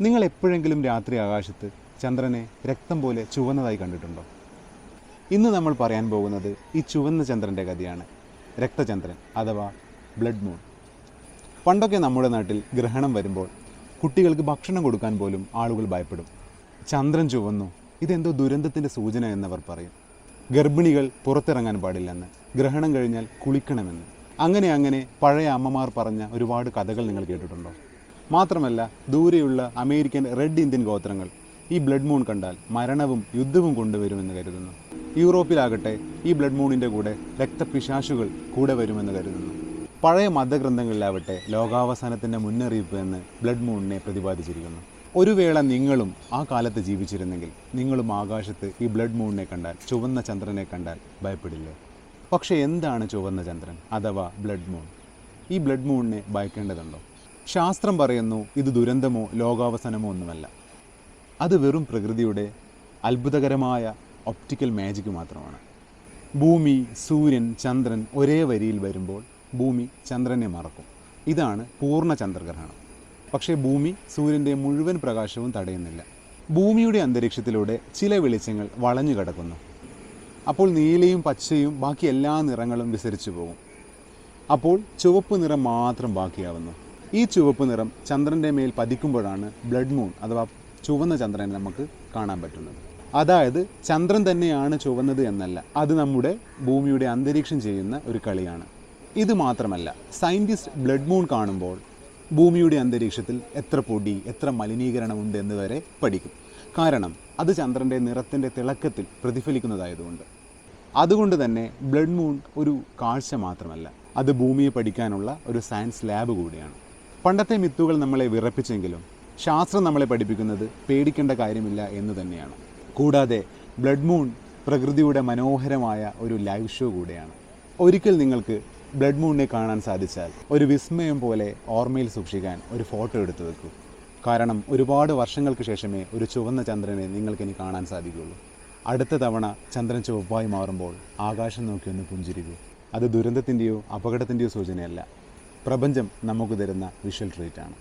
നിങ്ങൾ എപ്പോഴെങ്കിലും രാത്രി ആകാശത്ത് ചന്ദ്രനെ രക്തം പോലെ ചുവന്നതായി കണ്ടിട്ടുണ്ടോ? ഇന്ന് നമ്മൾ പറയാൻ പോകുന്നത് ഈ ചുവന്ന ചന്ദ്രന്റെ കഥയാണ് രക്തചന്ദ്രൻ അഥവാ ബ്ലഡ് മൂൺ. പണ്ടൊക്കെ നമ്മുടെ നാട്ടിൽ ഗ്രഹണം വരുമ്പോൾ കുട്ടികൾക്ക് ഭക്ഷണം കൊടുക്കാൻ പോലും ആളുകൾ ഭയപ്പെടും. ചന്ദ്രൻ ചുവന്നു ഇതെന്തോ ദുരന്തത്തിന്റെ സൂചന എന്നവർ പറയും. ഗർഭിണികൾ പുറത്തിറങ്ങാൻ പാടില്ലെന്ന് ഗ്രഹണം കഴിഞ്ഞാൽ കുളിക്കണമെന്ന്. അങ്ങനെ അങ്ങനെ പഴയ അമ്മമാർ പറഞ്ഞ ഒരുപാട് കഥകൾ നിങ്ങൾ കേട്ടിട്ടുണ്ടോ? മാത്രമല്ല ദൂരെയുള്ള അമേരിക്കൻ റെഡ് ഇന്ത്യൻ ഗോത്രങ്ങൾ ഈ ബ്ലഡ് മൂൺ കണ്ടാൽ മരണവും യുദ്ധവും കൊണ്ടുവരുമെന്ന് കരുതുന്നു. യൂറോപ്പിലാകട്ടെ ഈ ബ്ലഡ് മൂണിന്റെ കൂടെ രക്തപിശാശുകൾ കൂടെ വരുമെന്ന് കരുതുന്നു. പഴയ മതഗ്രന്ഥങ്ങളിലാവട്ടെ ലോകാവസാനത്തിന്റെ മുന്നറിയിപ്പ് എന്ന് ബ്ലഡ് മൂണിനെ പ്രതിപാദിച്ചിരിക്കുന്നു. ഒരു വേള നിങ്ങളും ആ കാലത്ത് ജീവിച്ചിരുന്നെങ്കിൽ നിങ്ങളും ആകാശത്ത് ഈ ബ്ലഡ് മൂണിനെ കണ്ടാൽ ചുവന്ന ചന്ദ്രനെ കണ്ടാൽ ഭയപ്പെടില്ലേ? പക്ഷേ എന്താണ് ചുവന്ന ചന്ദ്രൻ അഥവാ ബ്ലഡ് മൂൺ? ഈ ബ്ലഡ് മൂണിനെ ഭയക്കേണ്ടതുണ്ടോ? ശാസ്ത്രം പറയുന്നു ഇത് ദുരന്തമോ ലോകാവസാനമോ ഒന്നുമല്ല. അത് വെറും പ്രകൃതിയുടെ അത്ഭുതകരമായ ഒപ്റ്റിക്കൽ മാജിക് മാത്രമാണ്. ഭൂമി സൂര്യൻ ചന്ദ്രൻ ഒരേ വരിയിൽ വരുമ്പോൾ ഭൂമി ചന്ദ്രനെ മറക്കും. ഇതാണ് പൂർണ ചന്ദ്രഗ്രഹണം. പക്ഷേ ഭൂമി സൂര്യന്റെ മുഴുവൻ പ്രകാശവും തടയുന്നില്ല. ഭൂമിയുടെ അന്തരീക്ഷത്തിലൂടെ ചില വെളിച്ചങ്ങൾ വളഞ്ഞു കിടക്കുന്നു. അപ്പോൾ നീലയും പച്ചയും ബാക്കി എല്ലാ നിറങ്ങളും വിസരിച്ചു പോകും. അപ്പോൾ ചുവപ്പ് നിറം മാത്രം ബാക്കിയാവുന്നു. ഈ ചുവപ്പ് നിറം ചന്ദ്രന്റെ മേൽ പതിക്കുമ്പോഴാണ് ബ്ലഡ് മൂൺ അഥവാ ചുവന്ന ചന്ദ്രനെ നമുക്ക് കാണാൻ പറ്റുന്നത്. അതായത് ചന്ദ്രൻ തന്നെയാണ് ചുവന്നത് എന്നല്ല അത് നമ്മുടെ ഭൂമിയുടെ അന്തരീക്ഷം ചെയ്യുന്ന ഒരു കളിയാണ്. ഇത് മാത്രമല്ല സയന്റിസ്റ്റ് ബ്ലഡ് മൂൺ കാണുമ്പോൾ ഭൂമിയുടെ അന്തരീക്ഷത്തിൽ എത്ര പൊടി എത്ര മലിനീകരണമുണ്ട് എന്ന് വരെ പഠിക്കും. കാരണം അത് ചന്ദ്രന്റെ നിറത്തിന്റെ തിളക്കത്തിൽ പ്രതിഫലിക്കുന്നതായതുകൊണ്ട്. അതുകൊണ്ട് തന്നെ ബ്ലഡ് മൂൺ ഒരു കാഴ്ച മാത്രമല്ല അത് ഭൂമിയെ പഠിക്കാനുള്ള ഒരു സയൻസ് ലാബ് കൂടിയാണ്. പണ്ടത്തെ മിത്തുകൾ നമ്മളെ വിറപ്പിച്ചെങ്കിലും ശാസ്ത്രം നമ്മളെ പഠിപ്പിക്കുന്നത് പേടിക്കേണ്ട കാര്യമില്ല എന്ന് തന്നെയാണ്. കൂടാതെ ബ്ലഡ് മൂൺ പ്രകൃതിയുടെ മനോഹരമായ ഒരു ലൈവ് ഷോ കൂടെയാണ്. ഒരിക്കൽ നിങ്ങൾക്ക് ബ്ലഡ് മൂണിനെ കാണാൻ സാധിച്ചാൽ ഒരു വിസ്മയം പോലെ ഓർമ്മയിൽ സൂക്ഷിക്കാൻ ഒരു ഫോട്ടോ എടുത്തു വെക്കൂ. കാരണം ഒരുപാട് വർഷങ്ങൾക്ക് ശേഷമേ ഒരു ചുവന്ന ചന്ദ്രനെ നിങ്ങൾക്കിനി കാണാൻ സാധിക്കുകയുള്ളൂ. അടുത്ത തവണ ചന്ദ്രൻ ചുവപ്പായി മാറുമ്പോൾ ആകാശം നോക്കി ഒന്ന് പുഞ്ചിരിക്കൂ. അത് ദുരന്തത്തിന്റെയോ അപകടത്തിന്റെയോ സൂചനയല്ല. പ്രപഞ്ചം നമുക്ക് തരുന്ന വിഷ്വൽ ട്രീറ്റാണ്